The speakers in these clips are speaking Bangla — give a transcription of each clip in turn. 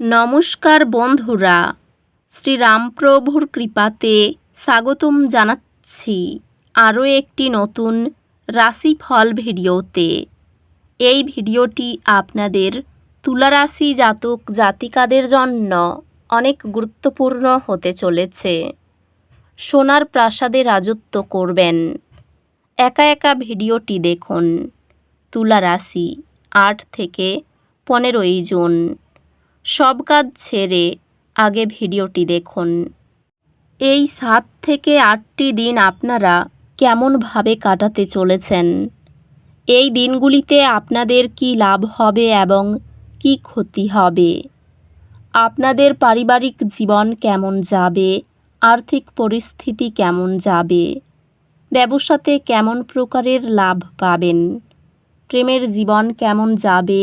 নমস্কার বন্ধুরা, শ্রীরামপ্রভুর কৃপাতে স্বাগতম জানাচ্ছি আরও একটি নতুন রাশিফল ভিডিওতে। এই ভিডিওটি আপনাদের তুলারাশি জাতক জাতিকাদের জন্য অনেক গুরুত্বপূর্ণ হতে চলেছে। সোনার প্রাসাদে রাজত্ব করবেন। একা একা ভিডিওটি দেখুন। তুলা রাশি আট থেকে পনেরোই জুন। সব কাজ ছেড়ে আগে ভিডিওটি দেখুন। এই সাত থেকে আটটি দিন আপনারা কেমনভাবে কাটাতে চলেছেন? এই দিনগুলিতে আপনাদের কি লাভ হবে এবং কি ক্ষতি হবে? আপনাদের পারিবারিক জীবন কেমন যাবে? আর্থিক পরিস্থিতি কেমন যাবে? ব্যবসাতে কেমন প্রকারের লাভ পাবেন? প্রেমের জীবন কেমন যাবে?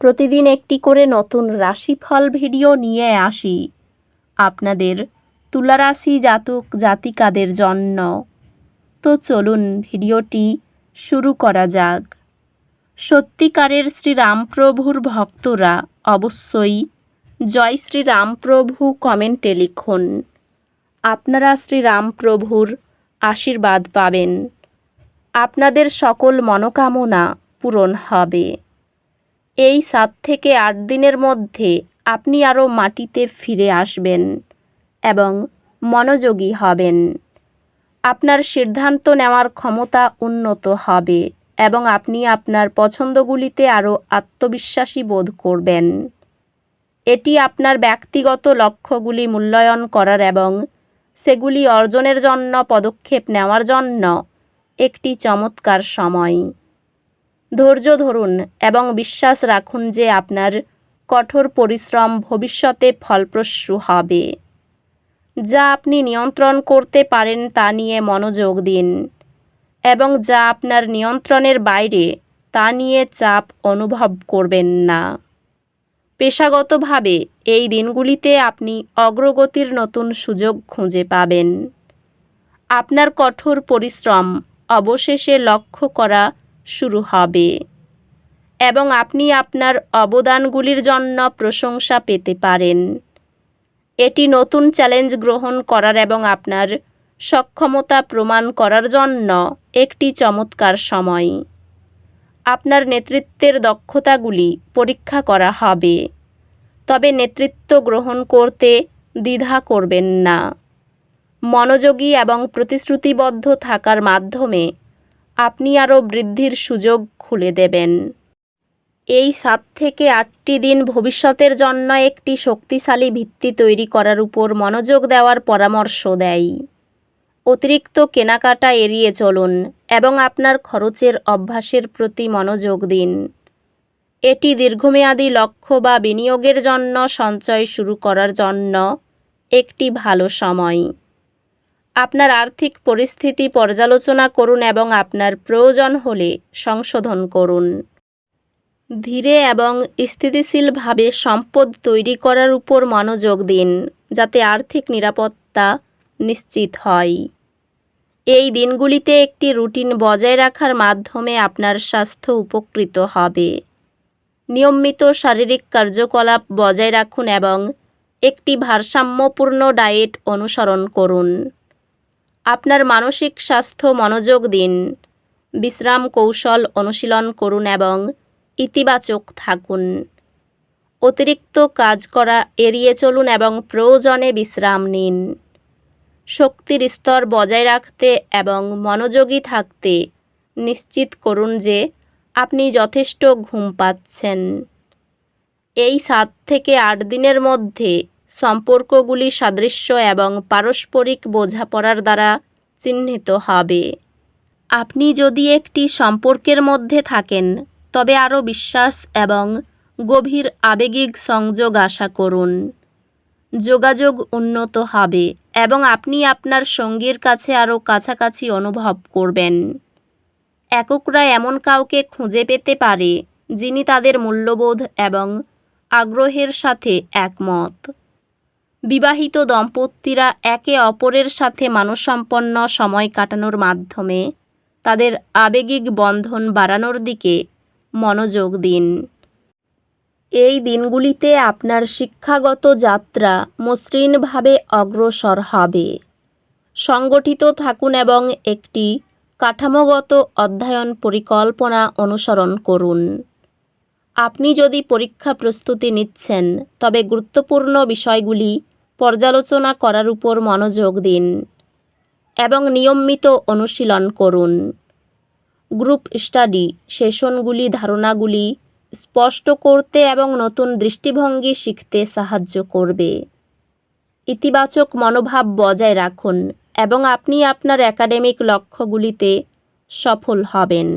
প্রতিদিন একটি করে নতুন রাশিফল ভিডিও নিয়ে আসি। আপনাদের তুলারাশি জাতক জাতিকাদের জন্য। তো চলুন ভিডিওটি শুরু করা যাক। সত্যিকারের শ্রীরামপ্রভুর ভক্তরা অবশ্যই জয় শ্রীরামপ্রভু কমেন্টে লিখুন। আপনারা শ্রীরামপ্রভুর আশীর্বাদ পাবেন। আপনাদের সকল মনোকামনা পূরণ হবে। এই সাত থেকে আট দিনের মধ্যে আপনি আরও মাটিতে ফিরে আসবেন এবং মনোযোগী হবেন। আপনার সিদ্ধান্ত নেওয়ার ক্ষমতা উন্নত হবে এবং আপনি আপনার পছন্দগুলিতে আরও আত্মবিশ্বাসী বোধ করবেন। এটি আপনার ব্যক্তিগত লক্ষ্যগুলি মূল্যায়ন করার এবং সেগুলি অর্জনের জন্য পদক্ষেপ নেওয়ার জন্য একটি চমৎকার সময়। ধৈর্য ধরুন এবং বিশ্বাস রাখুন যে আপনার কঠোর পরিশ্রম ভবিষ্যতে ফলপ্রসূ হবে। যা আপনি নিয়ন্ত্রণ করতে পারেন তা নিয়ে মনোযোগ দিন এবং যা আপনার নিয়ন্ত্রণের বাইরে তা নিয়ে চাপ অনুভব করবেন না। পেশাগতভাবে এই দিনগুলিতে আপনি অগ্রগতির নতুন সুযোগ খুঁজে পাবেন। আপনার কঠোর পরিশ্রম অবশেষে লক্ষ্য করা শুরু হবে। এবং আপনি আপনার অবদানগুলির জন্য প্রশংসা পেতে পারেন। এটি নতুন চ্যালেঞ্জ গ্রহণ করার এবং আপনার সক্ষমতা প্রমাণ করার জন্য একটি চমৎকার সময়। আপনার নেতৃত্বের দক্ষতাগুলি পরীক্ষা করা হবে। তবে নেতৃত্ব গ্রহণ করতে দ্বিধা করবেন না। মনোযোগী এবং প্রতিশ্রুতিবদ্ধ থাকার মাধ্যমে আপনি আরও বৃদ্ধির সুযোগ খুলে দেবেন। এই সাত থেকে আটটি দিন ভবিষ্যতের জন্য একটি শক্তিশালী ভিত্তি তৈরি করার উপর মনোযোগ দেওয়ার পরামর্শ দেয়। অতিরিক্ত কেনাকাটা এড়িয়ে চলুন এবং আপনার খরচের অভ্যাসের প্রতি মনোযোগ দিন। এটি দীর্ঘমেয়াদী লক্ষ্য বা বিনিয়োগের জন্য সঞ্চয় শুরু করার জন্য একটি ভালো সময়। আপনার আর্থিক পরিস্থিতি পর্যালোচনা করুন এবং আপনার প্রয়োজন হলে সংশোধন করুন। ধীরে এবং স্থিতিশীলভাবে সম্পদ তৈরি করার উপর মনোযোগ দিন, যাতে আর্থিক নিরাপত্তা নিশ্চিত হয়। এই দিনগুলিতে একটি রুটিন বজায় রাখার মাধ্যমে আপনার স্বাস্থ্য উপকৃত হবে। নিয়মিত শারীরিক কার্যকলাপ বজায় রাখুন এবং একটি ভারসাম্যপূর্ণ ডায়েট অনুসরণ করুন। আপনার মানসিক স্বাস্থ্য, মনোযোগ দিন। বিশ্রাম কৌশল অনুশীলন করুন এবং ইতিবাচক থাকুন। অতিরিক্ত কাজ করা এড়িয়ে চলুন এবং প্রয়োজনে বিশ্রাম নিন। শক্তির স্তর বজায় রাখতে এবং মনোযোগী থাকতে নিশ্চিত করুন যে আপনি যথেষ্ট ঘুম পাচ্ছেন। এই সাত থেকে আট দিনের মধ্যে সম্পর্কগুলি সাদৃশ্য এবং পারস্পরিক বোঝাপড়ার দ্বারা চিহ্নিত হবে। আপনি যদি একটি সম্পর্কের মধ্যে থাকেন, তবে আরও বিশ্বাস এবং গভীর আবেগিক সংযোগ আশা করুন। যোগাযোগ উন্নত হবে এবং আপনি আপনার সঙ্গীর কাছে আরও কাছাকাছি অনুভব করবেন। এককরা এমন কাউকে খুঁজে পেতে পারে, যিনি তাদের মূল্যবোধ এবং আগ্রহের সাথে একমত। বিবাহিত দম্পতিরা একে অপরের সাথে মানসম্পন্ন সময় কাটানোর মাধ্যমে তাদের আবেগিক বন্ধন বাড়ানোর দিকে মনোযোগ দিন। এই দিনগুলিতে আপনার শিক্ষাগত যাত্রা মসৃণভাবে অগ্রসর হবে। সংগঠিত থাকুন এবং একটি কাঠামোগত অধ্যয়ন পরিকল্পনা অনুসরণ করুন। আপনি যদি পরীক্ষা প্রস্তুতি নিচ্ছেন, তবে গুরুত্বপূর্ণ বিষয়গুলি পর্যালোচনা করার উপর মনোযোগ দিন এবং নিয়মিত অনুশীলন করুন। গ্রুপ স্টাডি সেশনগুলি ধারণাগুলি স্পষ্ট করতে এবং নতুন দৃষ্টিভঙ্গি শিখতে সাহায্য করবে। ইতিবাচক মনোভাব বজায় রাখুন এবং আপনি আপনার একাডেমিক লক্ষ্যগুলিতে সফল হবেন।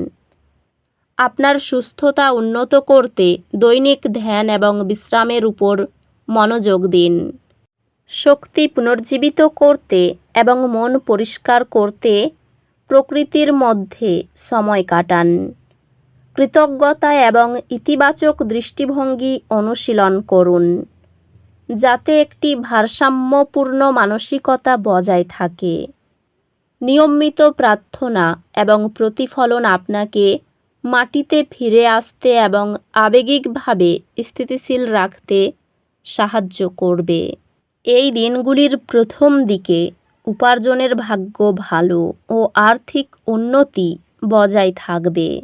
আপনার সুস্থতা উন্নত করতে দৈনিক ধ্যান এবং বিশ্রামের উপর মনোযোগ দিন। শক্তি পুনর্জীবিত করতে এবং মন পরিষ্কার করতে প্রকৃতির মধ্যে সময় কাটান। কৃতজ্ঞতা এবং ইতিবাচক দৃষ্টিভঙ্গি অনুশীলন করুন, যাতে একটি ভারসাম্যপূর্ণ মানসিকতা বজায় থাকে। নিয়মিত প্রার্থনা এবং প্রতিফলন আপনাকে মাটিতে ফিরে আসতে এবং আবেগিকভাবে স্থিতিশীল রাখতে সাহায্য করবে। এই দিনগুলির প্রথম দিকে উপার্জনের ভাগ্য ভালো ও আর্থিক উন্নতি বজায় থাকবে।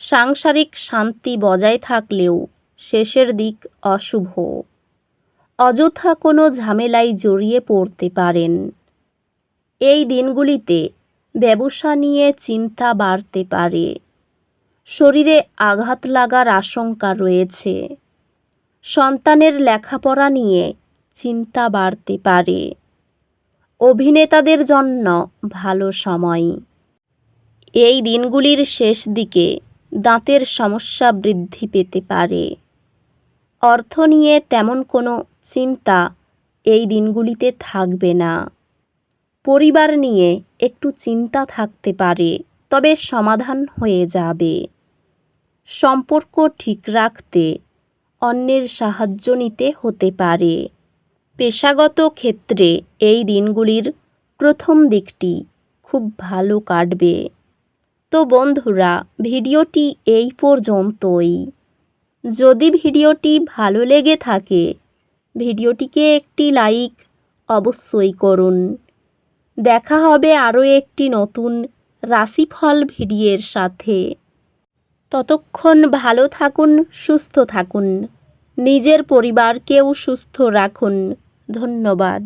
সাংসারিক শান্তি বজায় থাকলেও শেষের দিক অশুভ। অযথা কোনো ঝামেলায় জড়িয়ে পড়তে পারেন। এই দিনগুলিতে ব্যবসা নিয়ে চিন্তা বাড়তে পারে। শরীরে আঘাত লাগার আশঙ্কা রয়েছে। সন্তানের লেখাপড়া নিয়ে চিন্তা বাড়তে পারে। অভিনেতাদের জন্য ভালো সময়। এই দিনগুলির শেষ দিকে দাঁতের সমস্যা বৃদ্ধি পেতে পারে। অর্থ নিয়ে তেমন কোনো চিন্তা এই দিনগুলিতে থাকবে না। পরিবার নিয়ে একটু চিন্তা থাকতে পারে, তবে সমাধান হয়ে যাবে। সম্পর্ক ঠিক রাখতে অন্যের সাহায্য নিতে হতে পারে। পেশাগত ক্ষেত্রে এই দিনগুলির প্রথম দিকটি খুব ভালো কাটবে। তো বন্ধুরা, ভিডিওটি এই পর্যন্তই। যদি ভিডিওটি ভালো লেগে থাকে, ভিডিওটিকে একটি লাইক অবশ্যই করুন। দেখা হবে আরও একটি নতুন রাশিফল ভিডিওর সাথে। ততক্ষণ ভালো থাকুন, সুস্থ থাকুন। নিজের পরিবারকেও সুস্থ রাখুন। ধন্যবাদ।